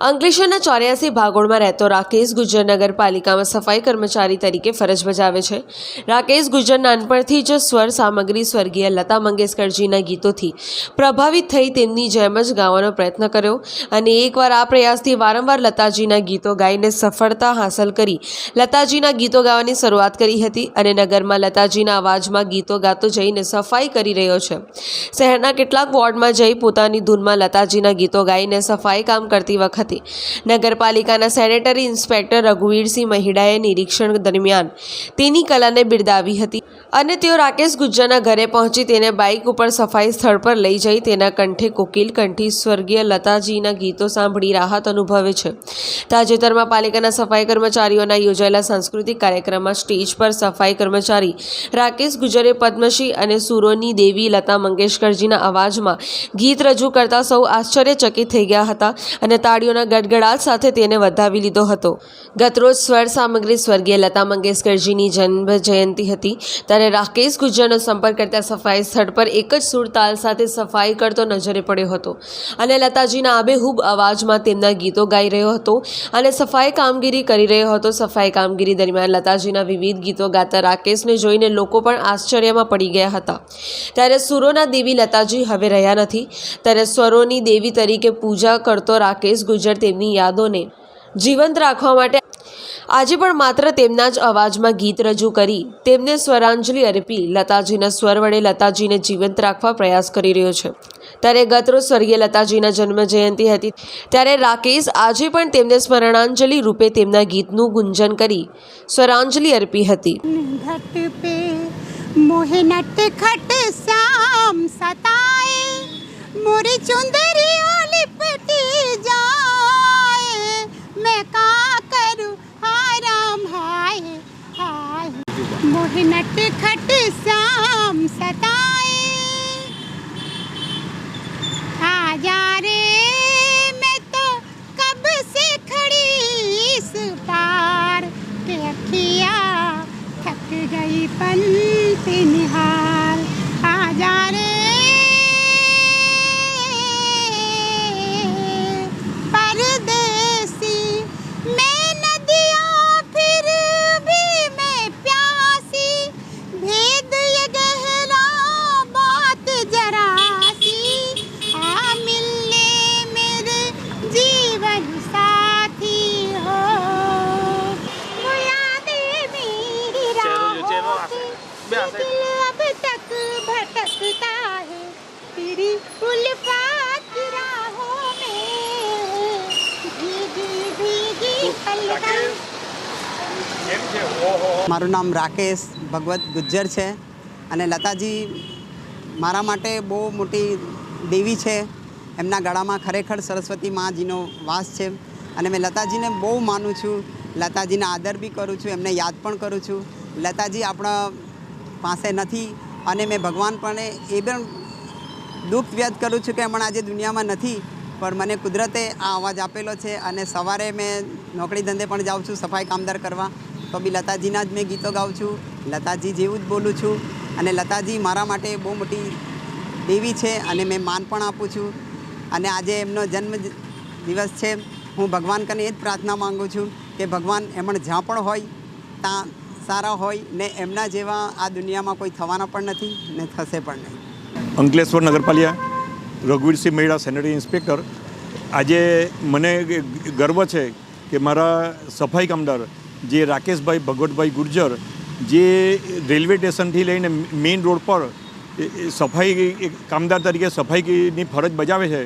અંકલેશ્વરના ચોર્યાસી ભાગોળમાં રહેતો રાકેશ ગુજ્જર નગરપાલિકામાં સફાઈ કર્મચારી તરીકે ફરજ બજાવે છે. રાકેશ ગુજ્જર નાનપણથી જ સ્વર સામગ્રી સ્વર્ગીય લતા મંગેશકરજીના ગીતોથી પ્રભાવિત થઈ તેમની જેમ જ ગાવાનો પ્રયત્ન કર્યો અને એકવાર આ પ્રયાસથી વારંવાર લતાજીના ગીતો ગાઈને સફળતા હાંસલ કરી. લતાજીના ગીતો ગાવાની શરૂઆત કરી હતી અને નગરમાં લતાજીના અવાજમાં ગીતો ગાતો જઈને સફાઈ કરી રહ્યો છે. શહેરના કેટલાક વોર્ડમાં જઈ પોતાની ધૂનમાં લતાજીના ગીતો ગાઈને સફાઈ કામ કરતી વખતે નગરપાલિકાના સેનેટરી ઇન્સ્પેક્ટર રઘુવીરસિંહ મહિડાએ નિરીક્ષણ દરમિયાન તેની કલાને બિરદાવી હતી અને તેઓ રાકેશ ગુજ્જરના ઘરે પહોંચી તેને બાઇક ઉપર સફાઈ સ્થળ પર લઈ જઈ તેના કંઠે કોકિલ કંઠી, સ્વર્ગીય લતાજીના ગીતો સાંભળી રાહત અનુભવે છે. તાજેતરમાં પાલિકાના સફાઈ કર્મચારીઓના યોજાયેલા સાંસ્કૃતિક કાર્યક્રમમાં સ્ટેજ પર સફાઈ કર્મચારી રાકેશ ગુજરે, પદ્મશ્રી અને સુરોની દેવી લતા મંગેશકરજીના અવાજમાં ગીત રજૂ કરતા સૌ આશ્ચર્યચકિત થઈ ગયા હતા અને તાળીઓના ગડગડાટ સાથે તેને વધાવી લીધો હતો. ગતરોજ સ્વર સામગ્રી સ્વર્ગીય લતા મંગેશકરજીની જન્મ જયંતિ હતી. ત્યારે રાકેશ ગુજ્જરનો સંપર્ક કરતા સફાઈ સ્થળ પર એક જ સુર તાલ સાથે સફાઈ કરતો નજરે પડ્યો હતો. અને લતાજીના આબેહૂબ અવાજમાં તેમના ગીતો ગાઈ રહ્યો હતો અને સફાઈ કામગીરી કરી રહ્યો હતો. સફાઈ કામગીરી દરમિયાન લતાજીના વિવિધ ગીતો ગાતા રાકેશને જોઈને લોકો પણ આશ્ચર્યમાં પડી ગયા હતા. ત્યારે સુરોના દેવી લતાજી હવે રહ્યા નથી. ત્યારે સ્વરોની દેવી તરીકે પૂજા કરતો રાકેશ ગુજર ગુર્જર તેમની યાદોને જીવંત રાખવા માટે આજે પણ માત્ર તેમના જ અવાજમાં ગીત રજૂ કરી તેમને સ્વરાંજલિ અર્પી લતાજીના સ્વર વડે લતાજીને જીવંત રાખવા પ્રયાસ કરી રહ્યો છે. ત્યારે ગતરો સ્વર્ગીય લતાજીના જન્મ જયંતિ હતી ત્યારે રાકેશ આજે પણ તેમને સ્મરણાંજલિ રૂપે તેમના ગીતનું ગુંજન કરી સ્વરાંજલિ અર્પી હતી. મોરી ચુંદરી ઓલી પટી મેં કા કરું હાય રામ હાય હાય. મોહનટ ખટ શ્યામ સતા મારું નામ રાકેશ ભગવત ગુજ્જર છે અને લતાજી મારા માટે બહુ મોટી દેવી છે. એમના ગળામાં ખરેખર સરસ્વતી માજીનો વાસ છે અને મેં લતાજીને બહુ માનું છું. લતાજીને આદર બી કરું છું, એમને યાદ પણ કરું છું. લતાજી આપણા પાસે નથી અને મેં ભગવાન પણ એ પણ દુઃખ વ્યક્ત કરું છું કે હમણાં આજે દુનિયામાં નથી. પણ મને કુદરતે આ અવાજ આપેલો છે અને સવારે મેં નોકરી ધંધે પણ જાઉં છું સફાઈ કામદાર કરવા. તો બી લતાજીના જ મેં ગીતો ગાઉં છું. લતાજી જેવું જ બોલું છું અને લતાજી મારા માટે બહુ મોટી દેવી છે અને મેં માન પણ આપું છું. અને આજે એમનો જન્મ દિવસ છે. હું ભગવાન કને એ જ પ્રાર્થના માગું છું કે ભગવાન એમણે જ્યાં પણ હોય, ત્યાં સારા હોય ને એમના જેવા આ દુનિયામાં કોઈ થવાના પણ નથી ને થશે પણ નહીં. અંકલેશ્વર નગરપાલિકા. Raghuvirsinh Mahida sanitary inspector. આજે મને ગર્વ છે કે મારા સફાઈ કામદાર જે રાકેશભાઈ ભગવતભાઈ ગુર્જર જે રેલવે સ્ટેશનથી લઈને મેઇન રોડ પર સફાઈ કામદાર તરીકે સફાઈની ફરજ બજાવે છે,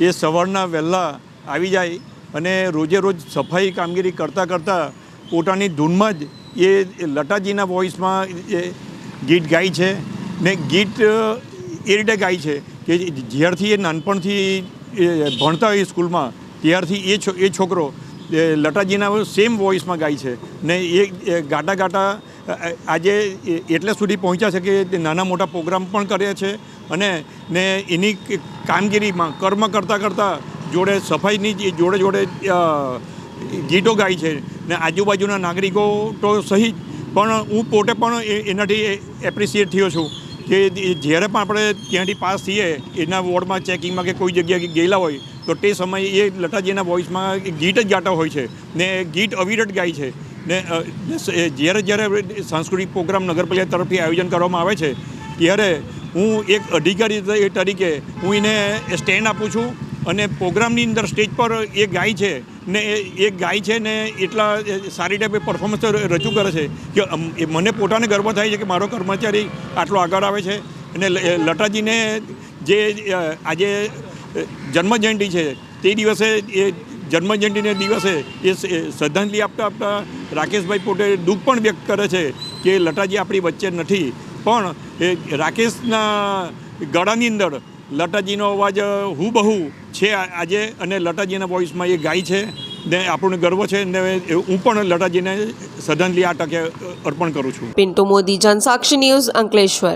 એ સવારના વહેલા આવી જાય અને રોજે રોજ સફાઈ કામગીરી કરતાં કરતાં પોતાની ધૂનમાં જ એ લતાજીના વોઇસમાં એ ગીત ગાય છે ને ગીત એ રીતે ગાય છે. કે જ્યારથી એ નાનપણથી ભણતા હોય સ્કૂલમાં ત્યારથી એ છો એ છોકરો લટાજીના સેમ વોઇસમાં ગાય છે. ને એ ગાટા અ, આજે એટલે સુધી પહોંચ્યા છે કે નાના મોટા પ્રોગ્રામ પણ કરે છે અને ને એની કામગીરીમાં કર્મ કરતાં કરતાં જોડે સફાઈની જોડે જોડે ગીતો ગાય છે. ને આજુબાજુના નાગરિકો તો સહિત પણ હું પોતે પણ એનાથી એપ્રિસિએટ થયો છું. કે જ્યારે પણ આપણે ત્યાંથી પાસ થઈએ, એના વોર્ડમાં ચેકિંગમાં કે કોઈ જગ્યાએ ગયેલા હોય, તો તે સમયે એ લતાજીના વોઇસમાં ગીત જ ગાતા હોય છે. ને ગીત અવિરત ગાય છે. ને જ્યારે જ્યારે સાંસ્કૃતિક પ્રોગ્રામ નગરપાલિકા તરફથી આયોજન કરવામાં આવે છે, ત્યારે હું એક અધિકારી તરીકે હું એને સ્ટેન્ડ આપું છું. અને પ્રોગ્રામની અંદર સ્ટેજ પર એ ગાય છે ને એ ગાય છે ને એટલા સારી ટાઈપે પરફોર્મન્સ રજૂ કરે છે કે મને પોતાને ગર્વ થાય છે કે મારો કર્મચારી આટલો આગળ આવે છે. અને લટાજીને જે આજે જન્મજયંતિ છે તે દિવસે એ જન્મજયંતિને દિવસે એ શ્રદ્ધાંજલિ આપતા આપતા રાકેશભાઈ પોતે દુઃખ પણ વ્યક્ત કરે છે કે લતાજી આપણી વચ્ચે નથી. પણ એ રાકેશના ગળાની અંદર લતાજીનો અવાજ હુબહુ છે આજે અને લટાજીના વોઇસમાં એ ગાય છે. ને આપણને ગર્વ છે ને હું પણ લટાજીને સદનલી આ તકે અર્પણ કરું છું. પિન્ટુ મોદી, જનસાક્ષી ન્યૂઝ અંકલેશ્વર.